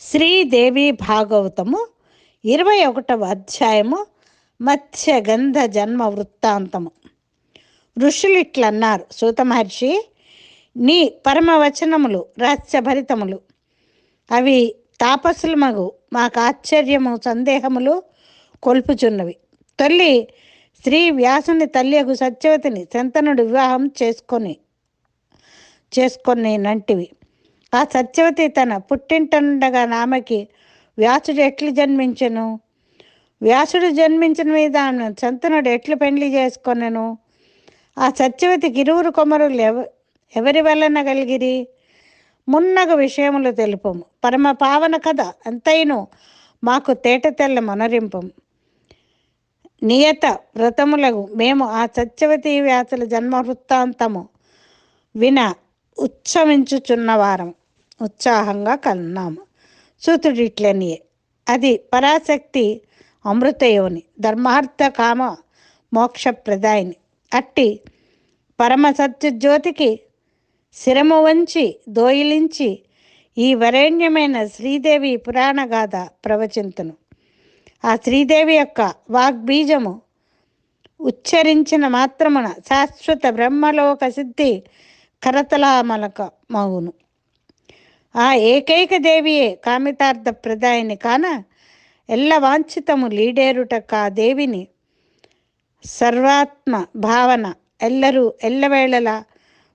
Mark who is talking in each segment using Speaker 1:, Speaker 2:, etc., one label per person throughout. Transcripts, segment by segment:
Speaker 1: శ్రీదేవి భాగవతము ఇరవై ఒకటవ అధ్యాయము మత్స్యగంధ జన్మ వృత్తాంతము. ఋషులు ఇట్లన్నారు సూత మహర్షి నీ పరమవచనములు రహస్యభరితములు అవి తాపసులమగు మాకు ఆశ్చర్యము సందేహములు కొల్పుచున్నవి. తొల్లి శ్రీ వ్యాసుని తల్లియగు సత్యవతిని శంతనుడు వివాహం చేసుకొని చేసుకొని నంటివి ఆ సత్యవతి తన పుట్టింటనుండగా నామకి వ్యాసుడు ఎట్లు జన్మించను? వ్యాసుడు జన్మించిన మీద ఆమె ఎట్లు పెండ్లి చేసుకొనెను? ఆ సత్యవతికి ఇరువురు కొమరులు ఎవ ఎవరి వలన కలిగిరి? మున్నగ విషయములు తెలుపము. పరమ పావన కథ ఎంతైనో మాకు తేట తెల్ల మనరింపం. నియత వ్రతములకు మేము ఆ సత్యవతి వ్యాసుల జన్మ వృత్తాంతము విన ఉత్సవించుచున్నవారం ఉత్సాహంగా కన్నాము. సూతుడిట్లనియే అది పరాశక్తి అమృతయోని ధర్మార్థ కామ మోక్షప్రదాయిని. అట్టి పరమ సత్యజ్యోతికి శిరము వంచి దోయిలించి ఈ వరేణ్యమైన శ్రీదేవి పురాణగాథ ప్రవచింతును. ఆ శ్రీదేవి యొక్క వాగ్బీజము ఉచ్చరించిన మాత్రమున శాశ్వత బ్రహ్మలోక సిద్ధి కరతలామలక మగును ఆ ఏకైక దేవియే కామితార్థ ప్రదాయిని కాన ఎల్ల వాంఛితము లీడేరుటక ఆ దేవిని సర్వాత్మ భావన ఎల్లరూ ఎల్లవేళలా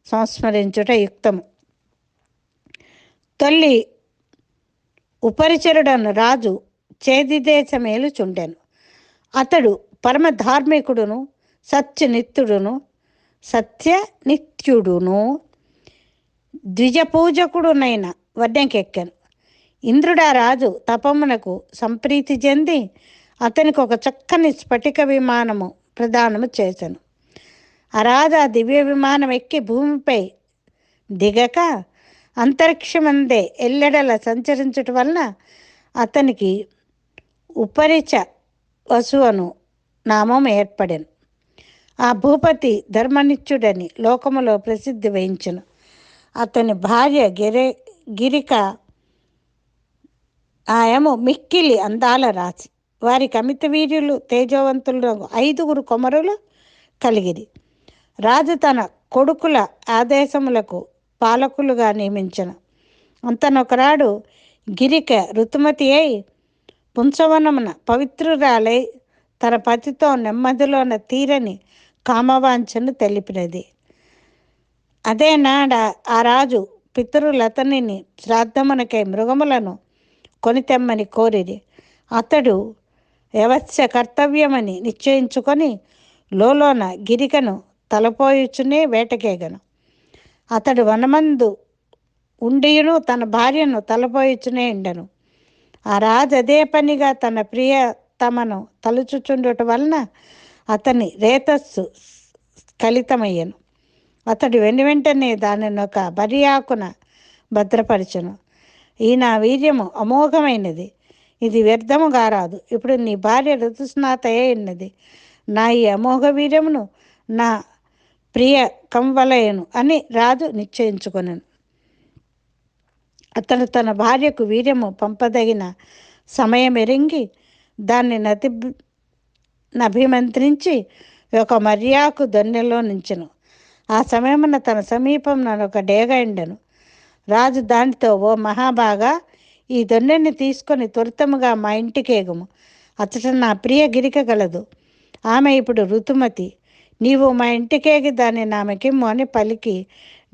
Speaker 1: సంస్మరించుట యుక్తము. తొల్లి ఉపరిచరుడను రాజు చేదిదేశమేలు చుండెను అతడు పరమ ధార్మికుడును సత్యనిత్యుడును సత్య నిత్యుడును వడ్డంకెక్కాను ఇంద్రుడా రాజు తపమునకు సంప్రీతి చెంది అతనికి ఒక చక్కని స్ఫటిక విమానము ప్రదానము చేశాను ఆ రాజు ఆ దివ్య విమానం ఎక్కి భూమిపై దిగక అంతరిక్షమందే ఎల్లెడల సంచరించుట వలన అతనికి ఉపరిచ వసువను నామం ఏర్పడెను. ఆ భూపతి ధర్మనిత్యుడని లోకములో ప్రసిద్ధి వహించను. అతని భార్య గెరే గిరిక ఆయము మిక్కిలి అందాల రాశి వారికి అమిత వీర్యులు తేజవంతులు ఐదుగురు కొమరులు కలిగిరి. రాజు తన కొడుకుల ఆదేశములకు పాలకులుగా నియమించిన. అంతనొకరాడు గిరిక ఋతుమతి అయి పుంసవనమున పవిత్రురాలై తన పతితో నెమ్మదిలోన తీరని కామవాంఛను తెలిపినది. అదే నాడ ఆ రాజు పితరులతనిని శ్రాద్ధమునకై మృగములను కొని తెమ్మని కోరిది అతడు వ్యవస్థ కర్తవ్యమని నిశ్చయించుకొని లోలోన గిరికను తలపోయుచునే వేటకేగను. అతడు వనమందు ఉండియును తన భార్యను తలపోయిచునే ఉండను. ఆ రాజు అదే పనిగా తన ప్రియ తమను తలుచుచుండుట వలన అతని రేతస్సు కలితమయ్యను అతడు వెను వెంటనే దానిని ఒక బరియాకున భద్రపరచును. ఈ నా వీర్యము అమోఘమైనది. ఇది వ్యర్థము గారాదు. ఇప్పుడు నీ భార్య ఋతుస్నాత ఉన్నది నా ఈ అమోఘ వీర్యమును నా ప్రియ కంవలయను అని రాజు నిశ్చయించుకొనను. అతడు తన భార్యకు వీర్యము పంపదగిన సమయం ఎరింగి దాన్ని నతి నభిమంత్రించి ఒక మర్యాకు దొన్నెలో నుంచెను. ఆ సమయమున తన సమీపం ఒక డేగ ఎండను. రాజు దానితో ఓ మహాబాగా ఈ దొన్నెని తీసుకొని త్వరితముగా మా ఇంటికేగము అతడు నా ప్రియ గిరిక గలదు. ఆమె ఇప్పుడు ఋతుమతి నీవు మా ఇంటికేగి దాన్ని నామెకిమ్ము అని పలికి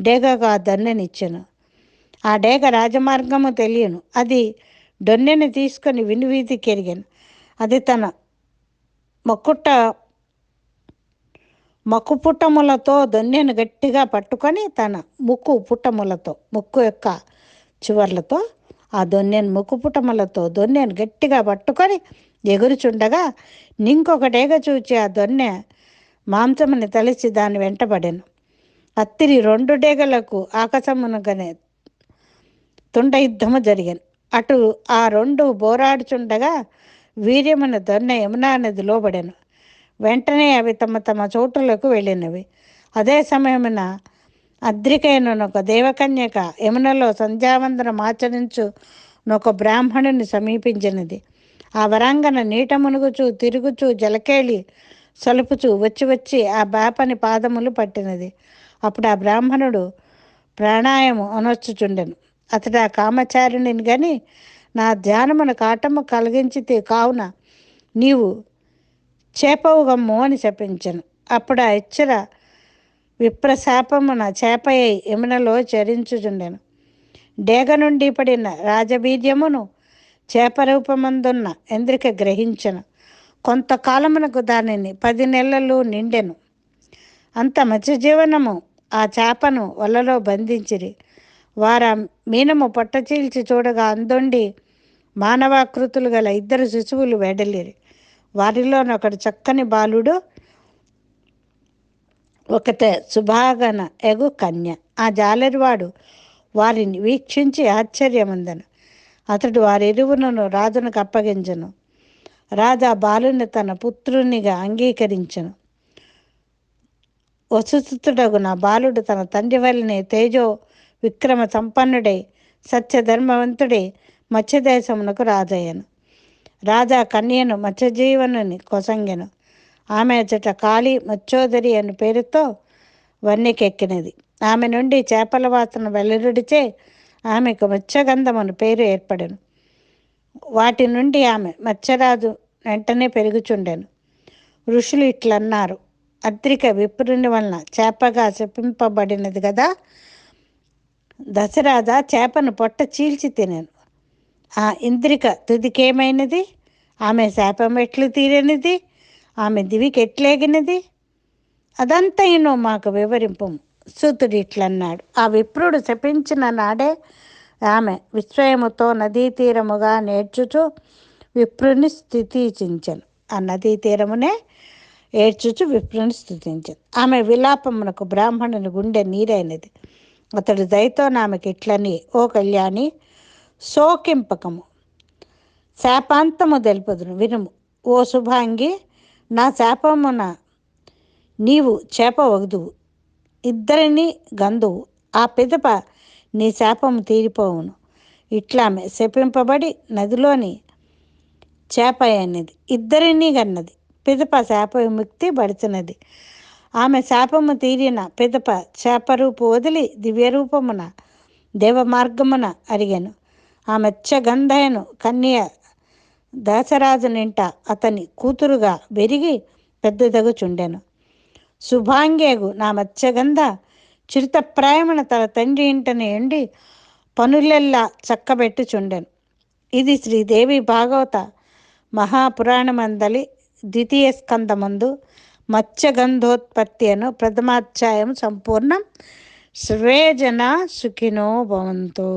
Speaker 1: డేగకు ఆ దొన్నెనిచ్చెను. ఆ డేగ రాజమార్గము తెలియను. అది దొన్నెని తీసుకొని వినువీధికి ఎరిగాను అది తన మొక్కుట మక్కు పుట్టములతో దొన్నెను గట్టిగా పట్టుకొని తన ముక్కు పుట్టములతో ముక్కు యొక్క చివర్లతో ఆ దొన్నెను ముక్కు పుట్టములతో దొన్నెను గట్టిగా పట్టుకొని ఎగురుచుండగా నింకొకటేగ చూచి ఆ దొన్నె మాంసముని తలిచి దాని వెంటబడెను. అత్తిరి రెండు డేగలకు ఆకాశమునగానే తుండ యుద్ధము జరిగాను. అటు ఆ రెండు బోరాడుచుండగా వీర్యమున దొన్నె యమునా నది లోబడెను వెంటనే అవి తమ తమ చోటులకు వెళ్ళినవి. అదే సమయమున అద్రికైననొక దేవకన్యక యమునలో సంధ్యావందనం ఆచరించు ఒక బ్రాహ్మణుని సమీపించినది. ఆ వరాంగన నీట మునుగుచూ తిరుగుచూ జలకేళి సలుపుచూ వచ్చి వచ్చి ఆ బాపని పాదములు పట్టినది. అప్పుడు ఆ బ్రాహ్మణుడు ప్రాణాయము అనొచ్చుచుండెను. అతడు ఆ కామచారిణిని గని నా ధ్యానమును కాటము కలిగించితే కావున నీవు చేపవుగమ్ము అని చెప్పించను. అప్పుడు ఆ ఇచ్చర విప్రశాపమున చేపయ్యి యమునలో చరించుచుండెను. డేగ నుండి పడిన రాజబీజమును చేపరూపమందున్న ఎంద్రిక గ్రహించను. కొంతకాలమునకు దానిని పది నెలలు నిండెను. అంత మత్స్యజీవనము ఆ చేపను వలలో బంధించిరి. వార మీనము పొట్టచీల్చి చూడగా అందుండి మానవాకృతులు గల ఇద్దరు శిశువులు వెడలిరి. వారిలోనొకడు చక్కని బాలుడు ఒకటే సుభాగన ఎగు కన్య. ఆ జాలరివాడు వారిని వీక్షించి ఆశ్చర్యముందను. అతడు వారిరువులను రాజునకు అప్పగించను. రాజా బాలుని తన పుత్రునిగా అంగీకరించను. వసుతుడగు నా బాలుడు తన తండ్రి వల్లనే తేజో విక్రమ సంపన్నుడై సత్యధర్మవంతుడై మత్స్యదేశమునకు రాజయ్యను. రాజా కన్యను మత్స్యజీవనుని కొసంగెను. ఆమె అచ్చట కాళీ మత్స్యోదరి అని పేరుతో వన్నెకెక్కినది. ఆమె నుండి చేపల వాసన వెల్లరుడిచే ఆమెకు మత్స్యగంధమును పేరు ఏర్పడెను. వాటి నుండి ఆమె మత్స్యరాజు వెంటనే పెరుగుచుండెను. ఋషులు ఇట్లన్నారు అద్రిక విప్రుని వలన చేపగా శపింపబడినది కదా దశరాజా చేపను పొట్ట చీల్చి తినను. ఆ ఇంద్రిక తుదికేమైనది? ఆమె శాపం ఎట్లు తీరనిది? ఆమె దివికి ఎట్లేగినది అదంతా మాకు వివరింపు. సూతుడు ఇట్లన్నాడు. ఆ విప్రుడు శపించిన నాడే ఆమె విశ్వయముతో నదీ తీరముగా నేర్చుచు విప్రుని స్థుతించను. ఆ నదీ తీరమునే ఏడ్చుచు విప్రుని స్థుతించను. ఆమె విలాపమునకు బ్రాహ్మణుని గుండె నీరైనది. అతడు దయతో ఆమెకి ఇట్లని ఓ కళ్యాణి శోకింపకము. శాపాంతము తెలుపదును. వినుము. ఓ శుభాంగి నా శాపమున నీవు చేప వగదువు. ఇద్దరిని గందువు. ఆ పిదప నీ శాపము తీరిపోవును. ఇట్లామె శపింపబడి నదిలోని చేప అనేది ఇద్దరిని గన్నది. పిదప శాప విముక్తి పడుతున్నది ఆమె శాపము తీరిన పిదప చేపరూపు వదిలి దివ్యరూపమున దేవ మార్గమున అరిగెను ఆ మెచ్చగంధయను కన్య దాసరాజునింట అతని కూతురుగా పెరిగి పెద్దదగుచుండెను. శుభాంగేగు నా మత్స్యగంధ చిరుతప్రాయమున తన తండ్రి ఇంటని ఎండి పనులెల్లా చక్కబెట్టుచుండెను. ఇది శ్రీదేవి భాగవత మహాపురాణమందలి ద్వితీయ స్కందమందు మత్స్యగంధోత్పత్తి అను ప్రథమాధ్యాయం సంపూర్ణం. సర్వే సుఖినో భవంతో.